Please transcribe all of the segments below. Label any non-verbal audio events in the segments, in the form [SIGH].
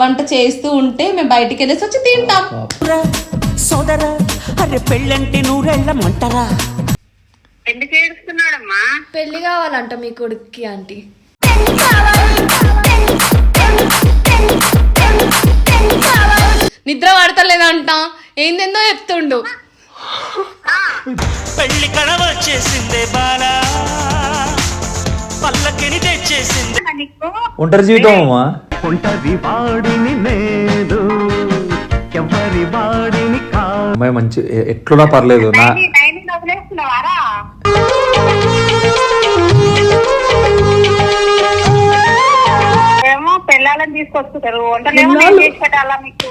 వంట చేస్తూ ఉంటే మేము బయటికి వెళ్ళేసి వచ్చి తింటాం. సోదర అరే పెళ్ళంటే నూరెళ్ళమంటారా ఎందుకు ఏడుస్తున్నాడమ్మా పెళ్ళి కావాలంట మీ కొడుక్కి ఆంటీ. నిద్ర పడతలేదంట. ఏందేందో చెప్తుండు. పెళ్ళి కళ వచ్చేసిందే బాలా. పల్లకిని తెచ్చేసింది. ఒంటరి జీవితం అమ్మా. ఒంటరి వాడిని నేను ఎవరి వాడిని అమ్మాయి మంచి ఎట్లున్నా పర్లేదు నా ఏమో పిల్లలని తీసుకొస్తుంటారు వంటలేమో నేను చేసి పెట్టాలా మీకు?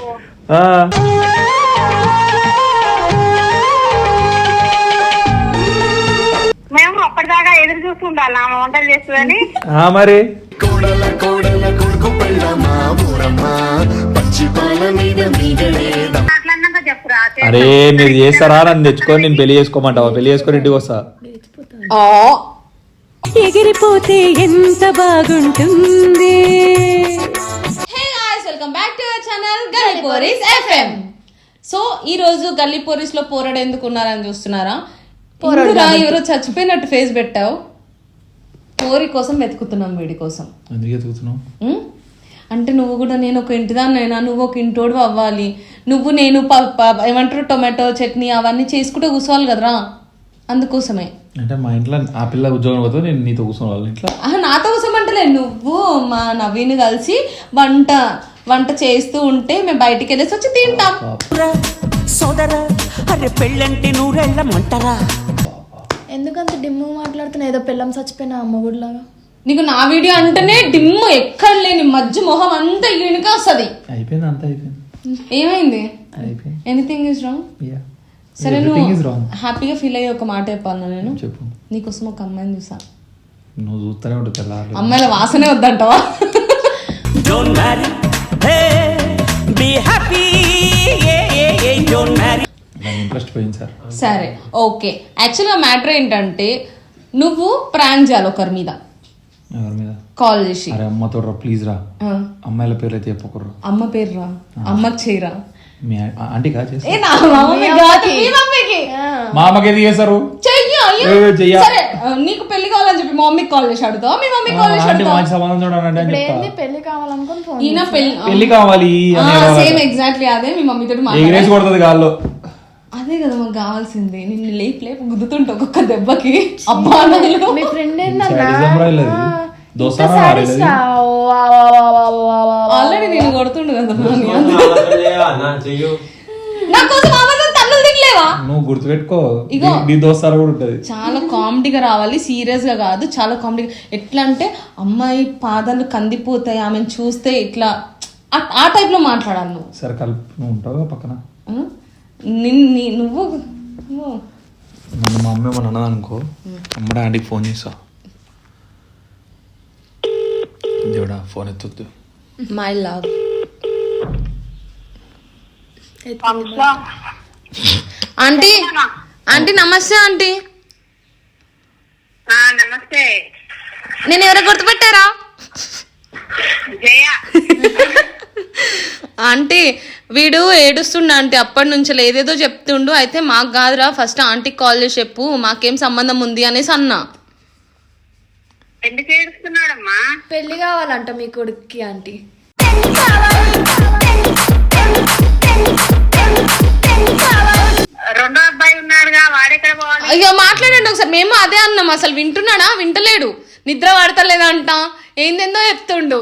అప్పటిదాకా ఎదురు చూస్తుండాలి ఆమె వంటలు చేస్తుందని. ఆ మరి? కోడల కోడల కొడుకు పెళ్ళమా ఊరమ్మా. పచ్చి పాల మీద మీగడేదా అట్లన్నాక చెప్పురా అరే మీరు చేస్తారా? నన్ను తెచ్చుకొని నేను పెళ్ళి చేసుకోమంటావా పెళ్ళి చేసుకొని ఇంటికి వస్తా. ఆ. ఎగిరిపోతే ఎంత బాగుంటుంది. Hey guys welcome back to our channel Galli Poris FM so ఈ రోజు గల్లీ పోరీస్లో పోరాడు ఎందుకు ఉన్నారని చూస్తున్నారా? ఇందులో ఎవరో చచ్చిపోయినట్టు ఫేస్ పెట్టావు? పోరి కోసం వెతుకుతున్నాం వీడి కోసం. ఎందుకు ఎదుగుతున్నావు ఉం? అంటే నువ్వు కూడా నేను ఒక ఇంటిదాన్నైనా నువ్వు ఒక ఇంటోడు అవ్వాలి. నువ్వు నేను ఏమంటారు టొమాటో చట్నీ అవన్నీ చేసుకుంటే కూర్చోవాలి కదరా? అందుకోసమే. అంటే మా ఇంట్లో ఆ పిల్ల ఉద్యోగం పోతే నేను నీతో కూర్చొని వాళ్ళ ఇంట్లో నాతో కూర్చోమంటలే నువ్వు మా నవీన్ కలిసి వంట వంట చేస్తూ ఉంటే మేము బయటికి వెళ్ళేసి వచ్చి తింటాం. సోదర అరే పెళ్ళంటే నూరెళ్ళమంటారా ఎందుకంత డిమ్ము మాట్లాడుతున్నా ఏదో పిల్లం చచ్చిపోయిన అమ్మగుడిలాగా నీకు నా వీడియో అంటేనే డిమ్ము ఎక్కడ లేని మధ్య మొహం అంతా ఈయనకే వస్తుంది. అయిపోయింది అంతా అయిపోయింది. ఏమైంది? అయిపోయింది. Anything is wrong. సరే నువ్వు. హ్యాపీగా ఫీల్ అయ్యే ఒక మాట చెప్పాను నేను. చెప్పు. నీకోసం ఒక అమ్మాయిని చూసా. నువ్వు చూస్తూనే ఉంటుంది తెల్లారు అమ్మాయిల వాసనే వద్దంటావా? Don't marry hey be happy don't marry interest పోయింది సార్. సరే ఓకే. యాక్చువల్గా మ్యాటర్ ఏంటంటే నువ్వు ప్రాంక్ చేయాలి ఒకరి మీద. ఎవరి మీద? కాల్ చేసి. అరే అమ్మతో రా ప్లీజ్ రా. అమ్మాయిల పేర్లు అయితే చెప్పకూడదు అమ్మ పేరు రా అమ్మకి చేయరా? మీ ఆంటీకా చేస్తా ఏ నా మమ్మీ కాదు, మీ మమ్మీకి. మా అమ్మకి ఏది చేస్తారు చెయ్యి అయ్యో. ఏ, చెయ్య. సరే ఆ, నీకు పెళ్ళి కావాలని చెప్పి మా మమ్మీకి కాల్ చేసి అడుగుతావా? మీ మమ్మీకి కాల్ చేసి ఆంటీ అడుగుతావా? మంచి సంబంధం చూడండి అని ఇప్పుడు చెప్తా. ఏంది పెళ్ళి కావాలనుకుని ఫోన్ ఈయన పెళ్ళి పెళ్ళి కావాలి అని. సేమ్ ఎగ్జాక్ట్లీ అదే మీ మమ్మీతో ఎగిరేసి మాట్లాడాలి కొడుతుంది గాల్లో. అదే కదా మాకు కావాల్సింది. నిన్ను లేపు లేపు గుద్దుతుంటే ఒక్కొక్క దెబ్బకి. అబ్బా. మీ ఫ్రెండ్? ఆల్రెడీ నేను కొడుతుండు కదా నా కోసం అబద్ధం తన్నులు తినలేవా? నువ్వు గుర్తుపెట్టుకో. ఇగో. నీ- నీ దోస్తారా కూడా ఉంటది. చాలా కామెడీగా రావాలి సీరియస్గా కాదు చాలా కామెడీగా. ఎట్లా అంటే అమ్మాయి పాదాలు కందిపోతాయి ఆమెను చూస్తే ఇట్లా ఆ- ఆ టైప్లో మాట్లాడాలి నువ్వు. సరే కలుపు. నువ్వు ఉంటావు పక్కన? ఆ? నిన్ నీ- నువ్వు? నన్ను మా అమ్మ ఏమన్నా అన్నది అనుకో. అమ్మడా ఆంటీకి ఫోన్ చేస్తా. దేవుడా ఫోన్ ఎత్తొద్దు. మై లవ్ ఆంటీ ఆంటీ నమస్తే ఆంటీ. ఆ, నమస్తే. నేను ఎవరో గుర్తుపెట్టారా? జయ. [LAUGHS] ఆంటీ వీడు ఏడుస్తుండ ఆంటీ అప్పటి నుంచి ఏదేదో చెప్తుండు అయితే మాకు కాదురా ఫస్ట్ ఆంటీకి కాల్ చేసి చెప్పు మాకేం సంబంధం ఉంది అనేసి అన్నా. ఎందుకు ఏడుస్తున్నాడమ్మా? పెళ్ళి కావాలంట మీ కొడుక్కి ఆంటీ. రెండో అబ్బాయి ఉన్నాడుగా వాడెక్కడ పోవాలి? అయ్యో మాట్లాడండి ఒకసారి మేము అదే అన్నాం అసలు వింటున్నాడా? వింటలేడు. నిద్ర పడతలేదంట. ఏందేందో చెప్తుండు.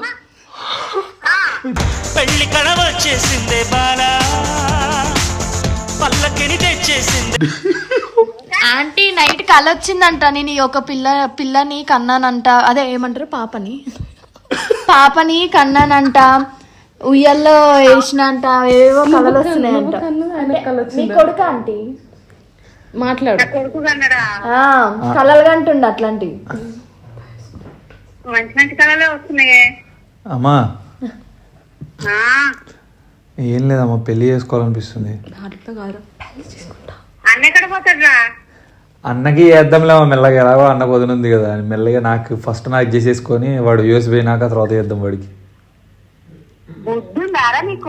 పెళ్ళి కళ వచ్చేసిందే బాలా. పల్లకిని తెచ్చేసింది. ఆంటీ నైట్ కల వచ్చిందంట నేను ఈ ఒక పిల్ల పిల్లని కన్నానంట. అదే ఏమంటారు? పాపని. పాపని కన్నానంట. ఉయ్యల్లో వేసినంట. ఏవో కలలు వస్తున్నాయంట మీ కొడుకు ఆంటీ? మాట్లాడు. కొడుకు కన్నడా? ఆ, కలలు కంటుండ అట్లాంటివి. మంచి మంచి కళలే వస్తున్నాయే. అమ్మా ఏం లేదమ్మా పెళ్ళి చేసుకోవాలనిపిస్తుంది. అన్న ఎక్కడ పోతాడురా? అన్నకి చేద్దాంలేమో మెల్లగా ఎలాగో అన్నకు వదినుంది కదా అని. మెల్లగా నాకు ఫస్ట్ నాకు చేసేసుకొని వాడు యూఎస్ పోయినాక తర్వాత చేద్దాం వాడికి.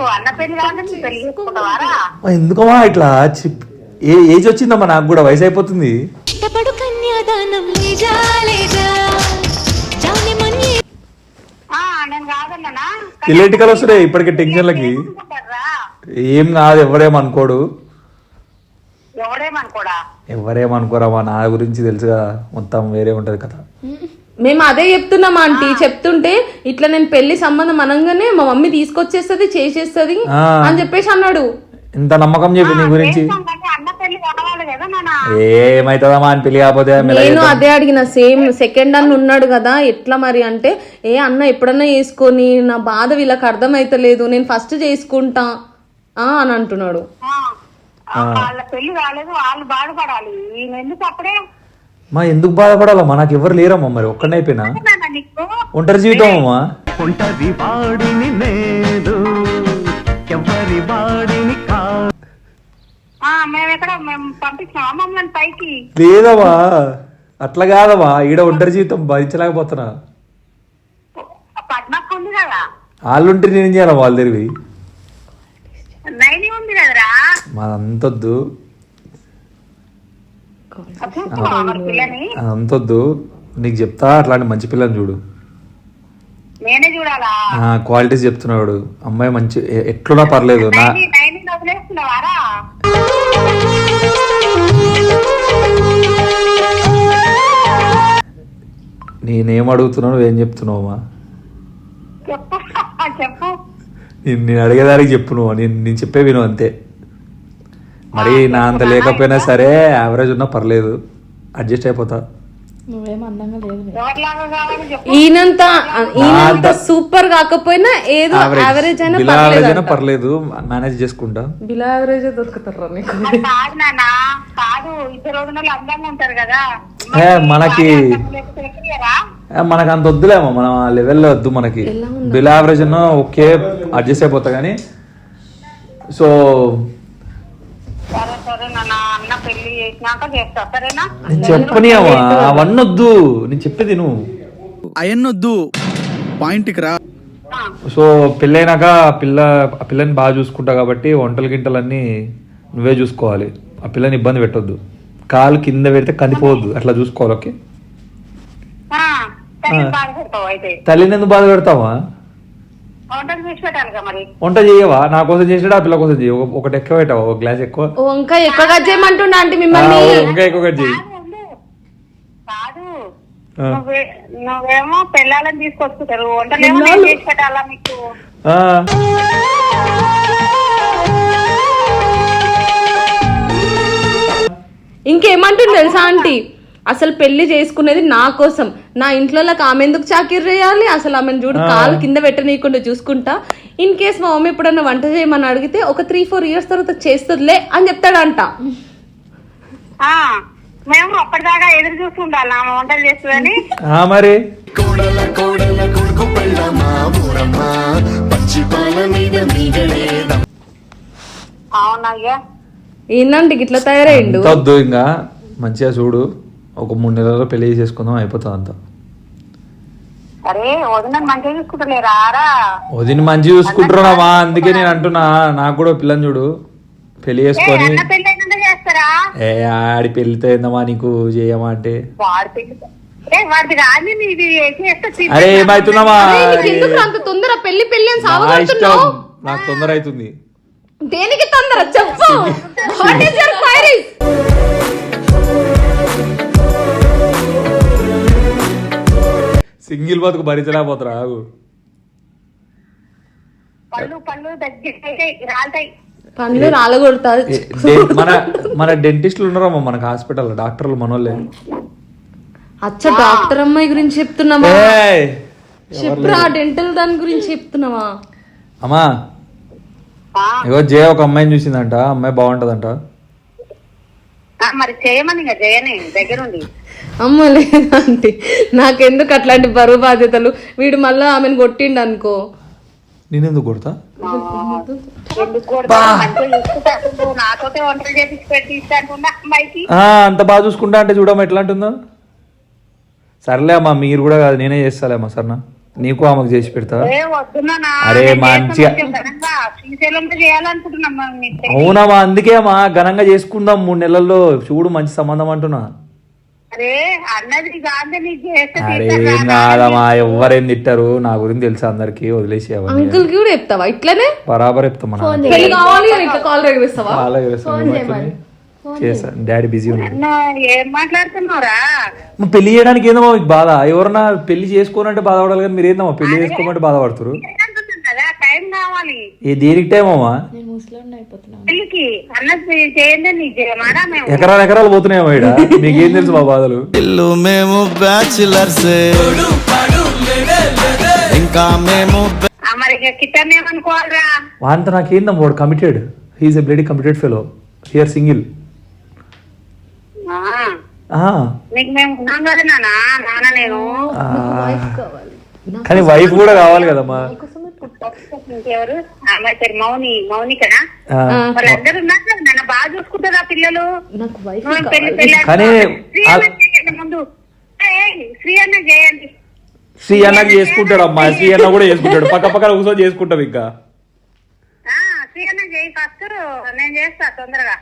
అన్న ఎందుకమ్మా ఇట్లా? చిప్- ఏ ఏజ్ వచ్చిందమ్మా నాకు కూడా? వయసు అయిపోతుంది. ఇష్టపడు కన్యాదానం నిజాలేగా కాదన్నానా? ఎలక్ట్రికల్ వస్తున్నాయి ఇప్పటికే టెన్షన్లకి? ఏం కాదు ఎవరేమనుకోడు? ఎవడేమనుకోడా ఎవరేమనుకోరమ్మా నా గురించి తెలుసు కదా మొత్తం వేరే ఉంటది కదా మేము అదే చెప్తున్నాం ఆంటీ. చెప్తుంటే ఇట్లా నేను పెళ్ళి సంబంధం అనగానే మా మమ్మీ తీసుకొచ్చేస్తుంది చేసేస్తుంది. అని చెప్పేసి అన్నాడు. ఇంత నమ్మకం చెప్పి నీ గురించి? ఏమైతుందమ్మా అని పెళ్ళి కాకపోతే మెల్లగా నేను. అదే అడిగిన సేమ్ సెకండ్ అన్న ఉన్నాడు కదా ఎట్లా మరి అంటే ఏ అన్న ఎప్పుడన్నా చేసుకొని నా బాధ వీళ్ళకి అర్థమైతలేదు నేను ఫస్ట్ చేసుకుంటా ఆ అని అంటున్నాడు. ఆ, ఆ, వాళ్ళ పెళ్ళి కాలేదు వాళ్ళు బాధపడాలి. ఈయన ఎందుకు అప్పుడే? మా ఎందుకు బాధపడాలమ్మా? నాకు ఎవరు లేరమ్మా మరి నీకు. ఒంటరి జీవితం అమ్మా ఒంటరి వాడిని నేను ఎవరి మేము ఎక్కడ మేము పంపించినామా మమ్మల్ని పైకి. లేదమ్మా. అట్లా కాదమ్మా. ఈడ ఒంటరి జీవితం భరించలేకపోతున్నా. పద్మక్క ఉంది కదా? వాళ్ళుంటే నేనేం చేయాలి వాళ్ళ దగ్గరికి నైని ఉంది కదరా? మాదంతొద్దు. చూస్తున్నావా మరి పిల్లని. అదంతొద్దు. నీకు చెప్తా అట్లాంటి మంచి పిల్లని చూడు. నేనే చూడాలా? క్వాలిటీస్ చెప్తున్నాడు. అమ్మాయి మంచి ఎట్లున్నా పర్లేదు. నా నైని నైని వదిలేస్తున్నావారా నేనేం అడుగుతున్నావు ఏం చెప్తున్నావు అమ్మా? చెప్పు చెప్పు. నేను నేను అడిగేదానికి చెప్పు నువ్వు. నేను నేను చెప్పే విను అంతే. మరి నా అంత లేకపోయినా సరే యావరేజ్ ఉన్నా పర్లేదు. అడ్జస్ట్ అయిపోతా. ఈయనంత ఈయనంత సూపర్ కాకపోయినా ఏదో యావరేజ్ అయినా పర్లేదు పర్లేదు మేనేజ్ చేసుకుంటా. బిలో యావరేజ్ దొరుకుతారా నీకు? కాదు నాన్న కాదు ఇద్దరు రోజులు అందంగా ఉంటారు కదా. ఏ, మనకి మనకు అంత వద్దులేమో మనం ఆ లెవెల్లో వద్దు మనకి. బిలో యావరేజ్ అన్నా ఓకే అడ్జస్ట్ అయిపోతా కానీ సో సరే సరే పెళ్ళి చేసినాక చేస్తా సరేనా? చెప్పని అవన్నీ వద్దు నేను చెప్పేది నువ్వు అయన్నొద్దు పాయింట్కి రా. ఆ, సో పెళ్ళైనాక పిల్ల ఆ పిల్లని బాగా చూసుకుంటా కాబట్టి వంటలు గింటలన్నీ నువ్వే చూసుకోవాలి. ఆ పిల్లని ఇబ్బంది పెట్టొద్దు. కాలు కింద పెడితే కనిపోవద్దు అట్లా చూసుకోవాలి ఓకే? ఆ, సరే అయితే? తల్లిని ఎందుకు బాధ పెడతావా వంటలు చేసి పెట్టాలిగా మరి వంట చేయవా? నా కోసం చేసాడు ఆ పిల్ల కోసం చేయ ఒకటి ఎక్కువ పెట్టావా? ఒక గ్లాస్ ఎక్కువ? వంకాయ ఎక్కువగా చేయమంటుండ ఆంటీ ఆ, మిమ్మల్ని ఇంకా ఎక్కువ కట్ చేయి. కాదు, నువ్వేమో పిల్లలని తీసుకొచ్చుకుంటారు. వంటలేమో నేను చేసి పెట్టాలా మీకు? ఆ, ఇంకేమంటుంది తెలుసా ఆంటీ? అసలు పెళ్ళి చేసుకునేది నా కోసం. నా ఇంట్లో ఆమె ఎందుకు చాకిరి చేయాలి? అసలు ఆమెను చూడు కాలు కింద పెట్టనీయకుండా చూసుకుంటా. ఇన్ కేస్ మా మమ్మీ ఎప్పుడన్నా వంట చేయమని అడిగితే ఒక త్రీ ఫోర్ ఇయర్స్ తర్వాత చేస్తుందిలే అని చెప్తాడంట. ఆ మేము అప్పటిదాకా ఎదురు ఆమె వంటలు చేస్తుందని. మరి? కోడల కోడల కొడుకు పెళ్ళమా ఊరమ్మ. పచ్చి పాల మీద మీగడేదం అవునయ్యా. ఏందంటే ఇట్లా తయారైండు. వద్దు ఇంకా మంచిగా చూడు. ఒక మూడు నెలల్లో పెళ్ళి చేసుకుందాం అయిపోతుంది అంతా అరే వదిన మంచి చూసుకుంటున్నావా? అందుకే నేను అంటున్నా నాకు కూడా పిల్లని చూడు. పెళ్ళి చేసుకొని ఏ ఆడి పెళ్ళితో ఏందమ్మా నీకు చేయమా అంటే? అరే ఏమైతున్నావా? తొందర పెళ్ళి పెళ్ళి నాకు తొందర అవుతుంది. దేనికి తొందర? చెప్పు. [LAUGHS] సింగిల్ బతుకు భరించలేకపోతురా ఆగు. పళ్ళు పళ్ళు దగ్గర రాలుతాయి. పండ్లు రాలగొడతారు. ఏ, డే- మన మన డెంటిస్టులు ఉన్నారమ్మా మనకు హాస్పిటల్ డాక్టర్లు మనోళ్ళే. అచ్చ డాక్టర్ అమ్మాయి గురించి చెప్తున్నావా? ఏయ్! చెప్పురా డెంటల్ దాని గురించి చెప్తున్నావా? అమ్మా ఆ, ఇగో జయ ఒక అమ్మాయిని చూసిందంట అమ్మాయి బాగుంటదంట. ఆ, మరి చేయమని ఇంకా చేయని దగ్గరుండి. అమ్మ లేదంటే నాకెందుకు అట్లాంటి బరువు బాధ్యతలు? వీడు మళ్ళా ఆమెను కొట్టిండు అనుకో నేనెందుకు కొడతా? అంత బాగా చూసుకుంటా అంటే చూడమ్మా ఎట్లా అంటుందో సర్లే అమ్మా మీరు కూడా కాదు నేనే చేస్తాలే అమ్మా సరేనా. నీకు ఆమెకు చేసి పెడతా. అరే, మంచిగా-. అవునమ్మా అందుకే అమ్మా ఘనంగా చేసుకుందాం మూడు నెలల్లో. చూడు మంచి సంబంధం అంటున్నా. కాదమ్మా ఎవరేం తిట్టారు. నా గురించి తెలుసు అందరికి? వదిలేసి అంకుల్కి కూడా చెప్తావా? ఇట్లనే? బరాబర్ చెప్తామా డాడీ బిజీ ఉన్నాడు. పెళ్ళి చేయడానికి ఏందమ్మా మీకు బాధ? ఎవరన్నా పెళ్ళి చేసుకోనంటే బాధపడాలి కానీ మీరు ఏందమ్మా పెళ్ళి చేసుకోమంటే కదా దేనికి టైం అమ్మా? పెళ్ళికి అన్నది చేయండి నీకు చేయమారా మేము. ఎకరాలు ఎకరాలు పోతున్నాయేమో ఇక్కడ మీకు ఏం తెలుసు మా బాధలు? ఇల్లు మేము బ్యాచులర్స్. ఇంకా మేము ఆ, మరి ఇక కిట్టన్ ఏమనుకోవాలిరా? వాంత నాకేందమ్మా వాడు committed he is a bloody committed fellow here single ఆ, నీకు మేము ఉన్నాం కదా నాన్న. నాన్న నేను. కానీ వైఫ్ కూడా కావాలి కదమ్మా. ఇంకెవరు అమ్మాయి పేరు మౌని వాళ్ళందరూ ఉన్నారు కదా నాన్న బాగా చూసుకుంటారా పిల్లలు? పెళ్ళి కానీ ముందు. శ్రీ అన్న చేయండి. శ్రీ చేసుకుంటాడు అమ్మా శ్రీ అన్న కూడా చేసుకుంటాడు. పక్క పక్కన కూర్చొని చేసుకుంటాం ఇంకా. ఆ, శ్రీ అన్న చేయి ఫస్ట్ నేను చేస్తా తొందరగా.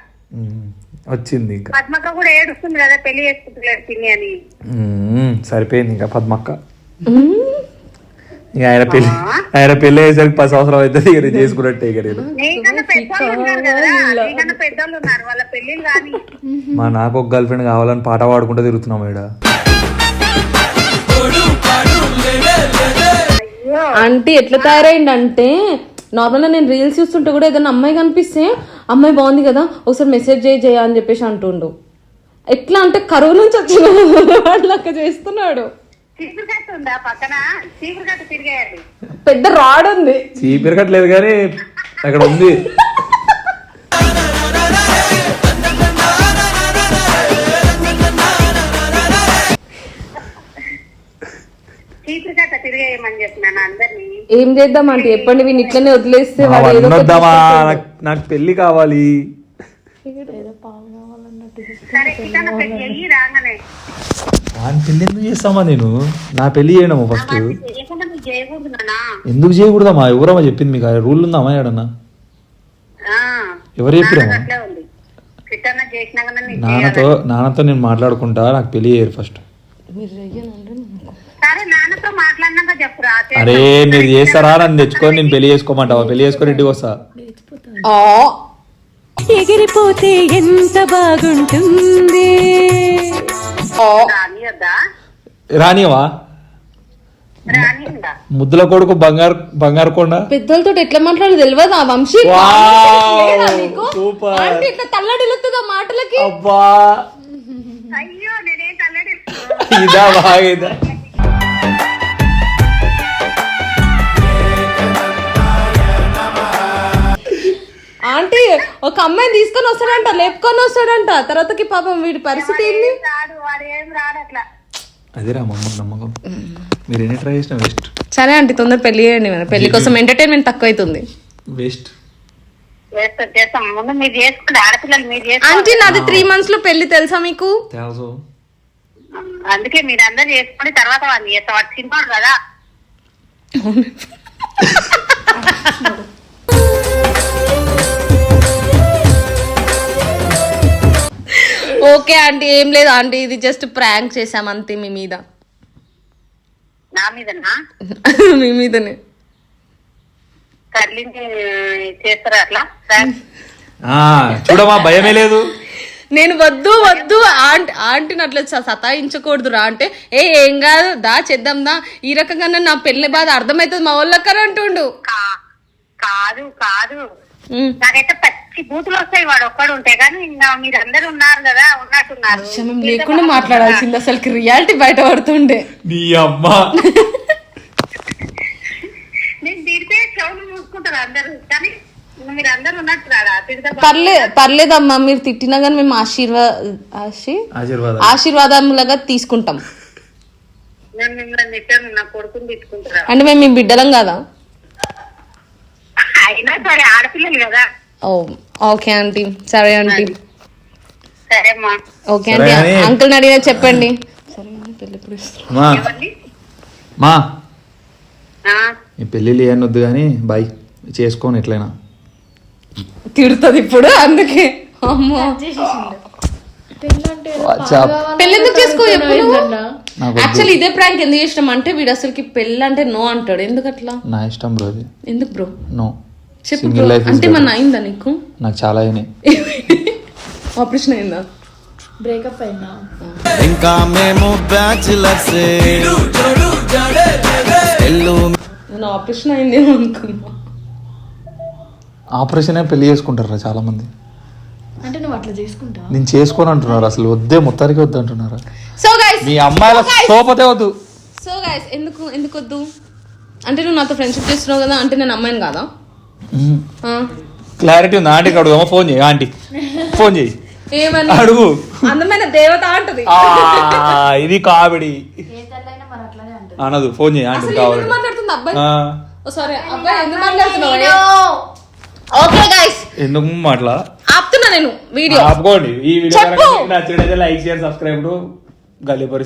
వచ్చింది ఇంకా. పద్మక కూడా ఏడుస్తుంది కదా పెళ్ళి చేసుకుంటలేదు పిన్ని అని. సరిపోయింది ఇంకా పద్మక్క. ఇక ఆయన పెళ్ళి ఆయన పెళ్ళి అయ్యేసరికి పది సంవత్సరం అవుతుంది ఇక నేను చేసుకున్నట్టే ఇక నేను. మా నాకు ఒక గర్ల్ ఫ్రెండ్ కావాలని పాట పాడుకుంటూ తిరుగుతున్నాం ఇక్కడ అంటే ఎట్లా తయారైందంటే నార్మల్గా నేను రీల్స్ చూస్తుంటే కూడా ఏదైనా అమ్మాయి కనిపిస్తే అమ్మాయి బాగుంది కదా ఒకసారి మెసేజ్ చేయి చేయ అని చెప్పేసి అంటుండు. ఎట్లా అంటే కరువు నుంచి వచ్చిన వాళ్ళక్క [LAUGHS] చేస్తున్నాడు. పక్కన. పెద్ద రాడ్ ఉంది. చీపిరకట్లేదు కానీ అక్కడ ఉంది. ఏం చేద్దాం అంటే చెప్పండి వీని ఇట్లనే వదిలేస్తే నాకు పెళ్ళి కావాలి. సరే కిటన పెళ్ళి ఎందుకు చేస్తామా నేను? నా పెళ్ళి చేయడము ఫస్ట్ ఎందుకు చేయకూడదమ్మా? ఎవరమ్మా చెప్పింది మీకు? రూల్ ఉందామా ఏడన్నా? ఆ, ఎవరు చెప్పిరమ్మా నాన్నతో నాన్నతో నేను మాట్లాడుకుంటా నాకు పెళ్ళి చేయరు ఫస్ట్ అరే మీరు చేస్తారా? నన్ను తెచ్చుకొని నేను పెళ్ళి చేసుకోమంటావా? పెళ్ళి చేసుకొని ఇంటికి వస్తా. ఆ, ఎగిరిపోతే ఎంత బాగుంటుంది? రానివా ముద్దుల కొడుకు బంగారు బంగారు కొండ? పెద్దలతో ఎట్లా మాట్లాడాలి తెలియదు ఆ వంశీ ఇట్లా తల్లడిల్లుతుంది మాటలకి? అబ్బా! అయ్యో నేనేం తల్లడి ఇదా బాగా ఆంటీ ఒక అమ్మాయిని తీసుకొని వస్తాడంట లేపుకొని వస్తాడంట. తర్వాతకి పాపం వీడి పరిస్థితి ఏంది? రాడు వాడు ఏం రాడు అట్లా. అదే రా మమ్మ నమ్మకం. మీరు ఎన్ని ట్రై చేసిన వేస్ట్ సరే ఆంటీ తొందర పెళ్ళి చేయండి మన పెళ్ళి కోసం ఎంటర్టైన్మెంట్ తక్కువ అవుతుంది వేస్ట్ చేస్తాం చేస్తాం. ముందు మీరు చేసుకోండి ఆడపిల్లలు మీరు చేసుకోండి ఆంటీ నాది త్రీ మంత్స్లో పెళ్ళి తెలుసా మీకు? తెలుసు. అందుకే మీరు అందరు చేసుకోండి తర్వాత వాళ్ళు చేస్తాం. వాడు చిన్నవాడు కదా. [LAUGHS] ఓకే ఆంటీ ఏం లేదు ఆంటీ ఇది జస్ట్ ప్రాంక్ చేసాం అంతే మీ మీద. నా మీదనా? [LAUGHS] మీ మీదనే. చేస్తారా అట్లా? చూడమ్మా భయమే లేదు. నేను వద్దు వద్దు ఆంటీ ఆంటీని అట్లా సతాయించకూడదురా అంటే ఏ ఏం కాదు దా చేద్దాం దా. ఈ రకంగా నా పెళ్ళి బాధ అర్థమవుతుంది మా వాళ్ళక్కర అంటుండు. కాదు కాదు. నాకైతే పచ్చి బూతులు వస్తాయి వాడు ఒక్కడు ఉంటే కానీ ఇంకా మీరందరూ ఉన్నారు కదా ఉన్నట్టున్నారు. మేము లేకుండా మాట్లాడాల్సింది అసలుకి రియాలిటీ బయటపడుతుండే నీ అమ్మ. నేను తిడితే చెవులు మూసుకుంటారు అందరూ కానీ మీరు అందరూ ఉన్నట్టు రాడా తిడితే బా- పర్లే పర్లేదమ్మా మీరు తిట్టినా కానీ మేము ఆశీర్వా ఆశీ ఆశీర్వాదం ఆశీర్వాదములుగా తీసుకుంటాం. అంటే మేము మీ బిడ్డలం కదా? అయినా సరే ఆడపిల్లలు కదా. Oh okay aunty. సరే ఆంటీ. సరే అమ్మా. ఓకే సరే అని- అంకుల్ అడిగినా చెప్పండి. సరే ఆంటీ, పెళ్ళి ఎప్పుడు ఇస్తారు? మా. ఎవరిని మా. ఆ, ఈ పెళ్ళిళ్ళు ఏమన్నా వద్దు కానీ బాయ్ చేసుకోను ఎట్లయినా. తిడుతుంది ఇప్పుడు అందుకే. అమ్మో. వాట్సాప్ పెళ్ళి ఎందుకు చేసుకో? చెప్పు నాకు యాక్చువల్లీ ఇదే ప్రాంక్ ఎందుకు చేసినాం? అంటే వీడు అసలుకి పెళ్ళి అంటే నో అంటాడు. ఎందుకు అట్లా నా ఇష్టం బ్రో ఎందుకు బ్రో నో చెప్పు. లైఫ్ అంటే మన అయిందా నీకు? నాకు చాలా అయినాయి. [LAUGHS] ఆపరేషన్ అయిందా? బ్రేకప్ అయిందా? ఇంకా మేము బ్యాచిలర్స్ నేను ఆపరేషన్ అయిందేమో అనుకున్నా. ఆపరేషన్ పెళ్ళి చేసుకుంటారా చాలా మంది అంటే నువ్వు అట్లా చేసుకుంటావా? నేను చేసుకోను అంటున్నారు అసలు వద్దే మొత్తానికి వద్దు అంటున్నారు. సో గైస్ మీ అమ్మాయిల సోపతే వద్దు. సో గైస్ ఎందుకు ఎందుకు వద్దు? అంటే నువ్వు నాతో ఫ్రెండ్షిప్ చేస్తున్నావు కదా అంటే నేను అమ్మాయిని కాదా. క్లారిటీ ఉంది. ఆంటీకి అడుగుదామా ఫోన్ చేయి ఆంటీ ఫోన్ చేయి. ఏమని అడుగు. అందమైన దేవత అంటది. ఆ, ఇది కామెడీ. ఏ తెల్లైనా మరి అట్లానే అంటుంది. అనదు. ఫోన్ చేయి ఆంటీ కావాలి. ఎందుకు మాట్లాడుతుంది అబ్బాయి? ఆ, ఓ సారీ అబ్బాయి ఎందుకు మాట్లాడుతున్నావు? ఓకే గైస్ ఎందుకు మాట్లా ఆపుతున్నా నేను వీడియో. ఆపుకోండి. ఈ వీడియో నచ్చినట్లయితే లైక్ షేర్ సబ్స్క్రైబ్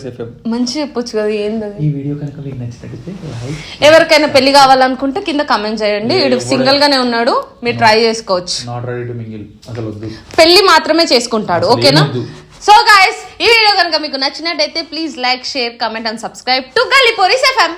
ఎఫ్ఎం మంచి చెప్పొచ్చు కదా ఏంది ఈ వీడియో కనుక మీకు నచ్చినట్లయితే లైక్ ఎవరికైనా పెళ్ళి కావాలనుకుంటే కింద కమెంట్ చేయండి. వీడు సింగిల్ గానే ఉన్నాడు మీరు ట్రై చేసుకోవచ్చు. నాట్ రెడీ టు మింగిల్ అసలు వద్దు. పెళ్ళి మాత్రమే చేసుకుంటాడు ఓకేనా. సో గాయస్ ఈ వీడియో కనుక మీకు నచ్చినట్టయితే please like share comment and subscribe to Galli Poris FM